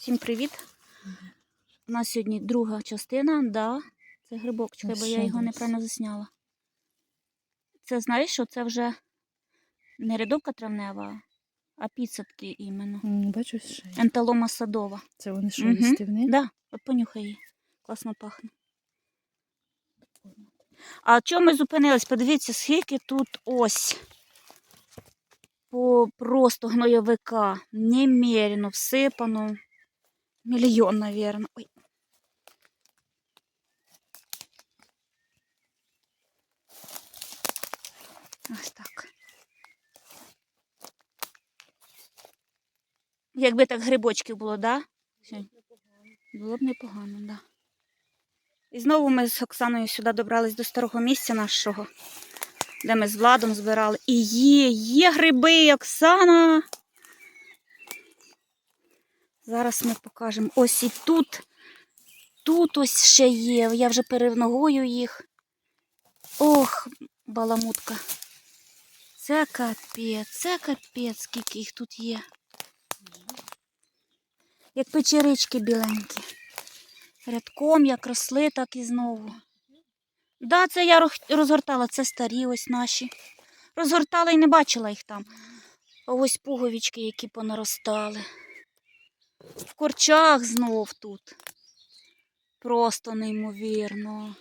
Всім привіт! У нас сьогодні друга частина, да, це грибок, чекай, бо я його неправильно засняла. Це знаєш, що це вже не рядовка травнева, а підсадки іменно. Бачу ще. Енталома садова. Це вони що, листівні? Да, от понюхай її. Класно пахне. А чому ми зупинились? Подивіться, скільки тут ось по просто гнойовика. Немерено всипано. Мільйон, мабуть. Ой. Ось так. Якби так грибочків було, да? Було б непогано, так. Да. І знову ми з Оксаною сюди добрались до старого місця нашого, де ми з Владом збирали. І є, є гриби, Оксана. Зараз ми покажемо. Ось і тут. Тут ось ще є. Я вже перевногою їх. Ох, баламутка. Це капець, це капець, скільки їх тут є. Як печерички біленькі. Рядком як росли, так і знову. Да, це я розгортала, це старі ось наші. Розгортала і не бачила їх там. Ось пуговички, які понаростали. В корчах знов тут. Просто неймовірно.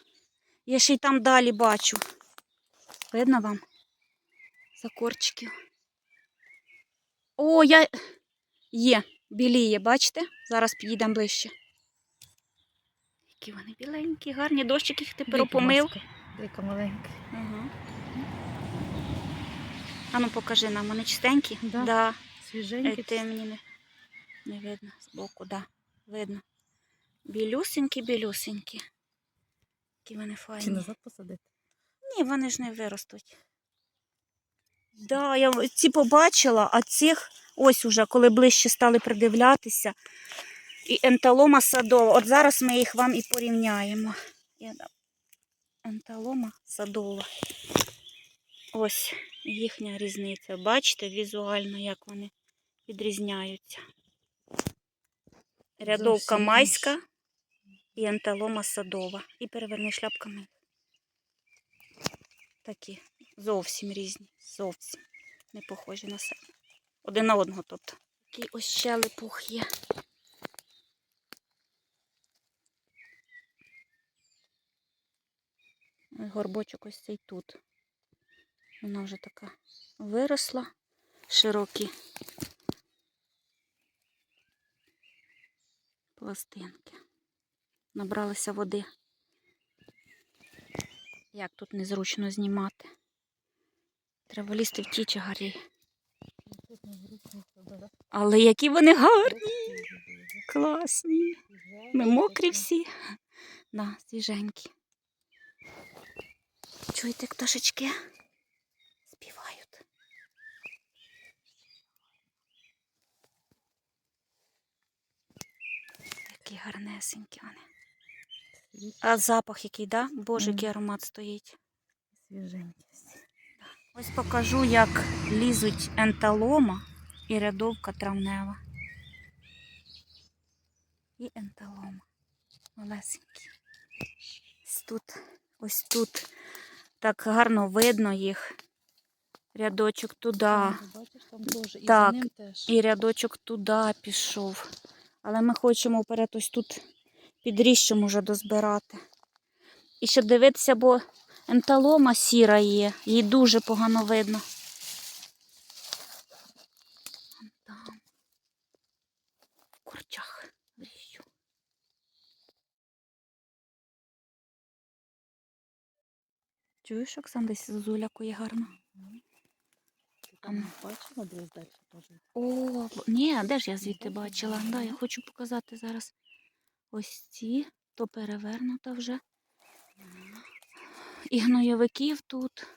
Я ще й там далі бачу. Видно вам? За корчиків. О, я. Є, біліє, бачите? Зараз підійдемо ближче. Які вони біленькі, гарні, дощик їх тепер опомив. Дика маленька. Ага. А ну покажи нам, вони чистенькі? Да. Да. Е, Свіженькі. Ти мені не, не видно збоку, да. Видно. Білюсенькі, білюсенькі. Які вони Чи назад посадити? Ні, вони ж не виростуть. Да, я ці побачила, а цих ось уже, коли ближче стали придивлятися. І енталома садова. От зараз ми їх вам і порівняємо. Енталома садова. Ось їхня різниця. Бачите візуально, як вони відрізняються. Рядовка Зовсім майська і енталома садова. І переверни шляпками. Такі зовсім різні. Зовсім не похожі на себе. Один на одного, тобто. Такий ось ще липух є. Горбочок ось цей тут. Вона вже така виросла, широкі пластинки. Набралися води. Як тут незручно знімати. Треба лізти в ті чагарі. Але які вони гарні, класні. Ми мокрі всі. Да, свіженькі. Чуєте, пташечки? Які гарнесенькі вони. А запах який, да? Боже, який аромат стоїть. Свіженькі. Ось покажу, як лізуть енталома і рядовка травнева. І енталома. Малесенькі. Ось тут, ось тут так гарно видно їх. Рядочок туди. Бачиш, там теж. І Так, за ним теж. І рядочок туди пішов. Але ми хочемо вперед ось тут підріжчим уже дозбирати. І щоб дивитися, бо енталома сіра є, її дуже погано видно. В курчах ріжу. Чуєш, Оксан, десь зулякує гарно? Ти там бачила десь далі теж? О, ні, де ж я звідти бачила? Да, я хочу показати зараз ось ці, то перевернута вже. І гнойовиків тут.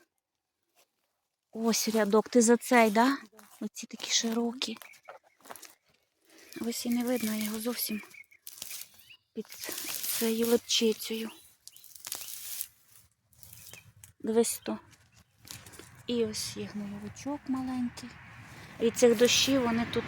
Ось рядок. Ти за цей, да? Оці такі широкі. Ось і не видно його зовсім під цією лепчицею. Дивись то. І ось є гноєвичок маленький. І цих дощів вони тут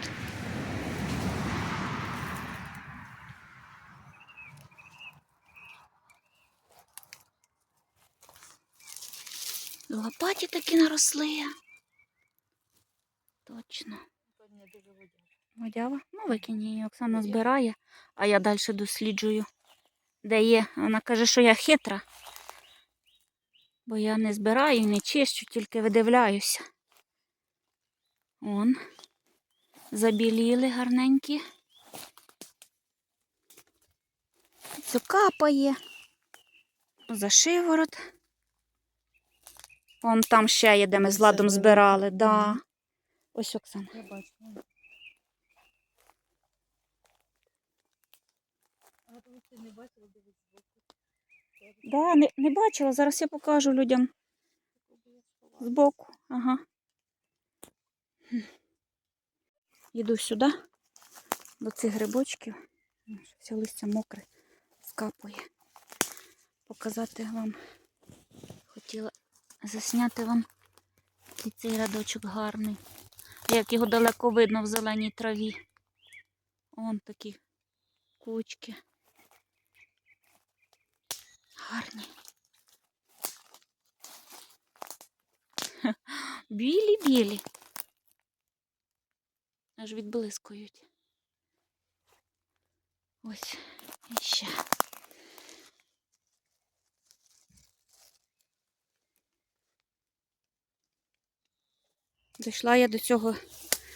лопаті такі наросли. Точно. Водява? Ну, викинь її, Оксана збирає, а я далі досліджую, де є. Вона каже, що я хитра. Бо я не збираю, не чищу, тільки видивляюся. Он. Забіліли гарненькі. Це капає. За шиворот. Вон там ще є, де ми з ладом збирали. Да. Ось Оксана. Я бачу. А тому що не бачила, дивись збоку. Да, не, не бачила, зараз я покажу людям збоку. Ага. Їду сюди, до цих грибочків. Все листя мокре, скапує. Показати вам. Хотіла засняти вам і цей рядочок гарний. Як його далеко видно в зеленій траві. Вон такі кучки. Гарні. Білі-білі. Аж відблискують. Ось і ще. Дійшла я до цього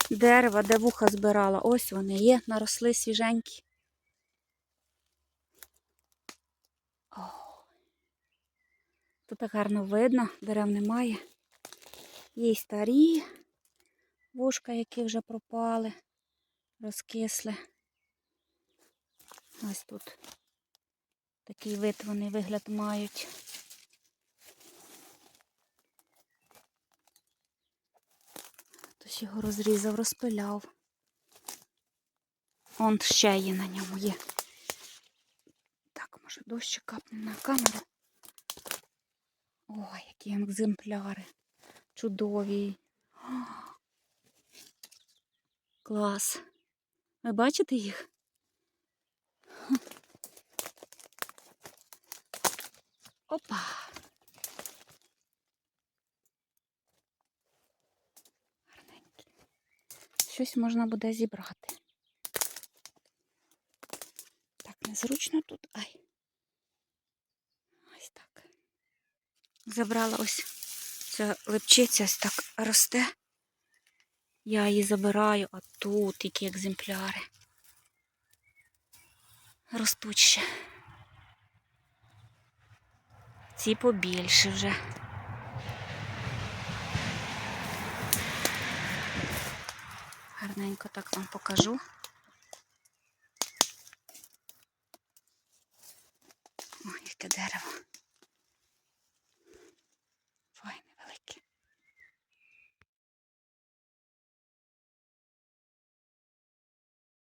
дерева, де вуха збирала. Ось вони є, наросли свіженькі. О, Тут гарно видно, дерев немає. Є й старі вушка, які вже пропали, розкисли. Ось тут такий вид вони вигляд мають. Хтось його розрізав, розпиляв. Он ще є на ньому є. Так, може дощ капне на камеру. Ой, які екземпляри. Чудові. Клас. Ви бачите їх? Опа. Гарненькі. Щось можна буде зібрати. Так, незручно тут. Ай. Ось так. Забрала ось ця липчиця ось так росте. Я її забираю, а тут які екземпляри. Ростуть ще. Ці побільше вже. Гарненько так вам покажу. Ой, яке дерево.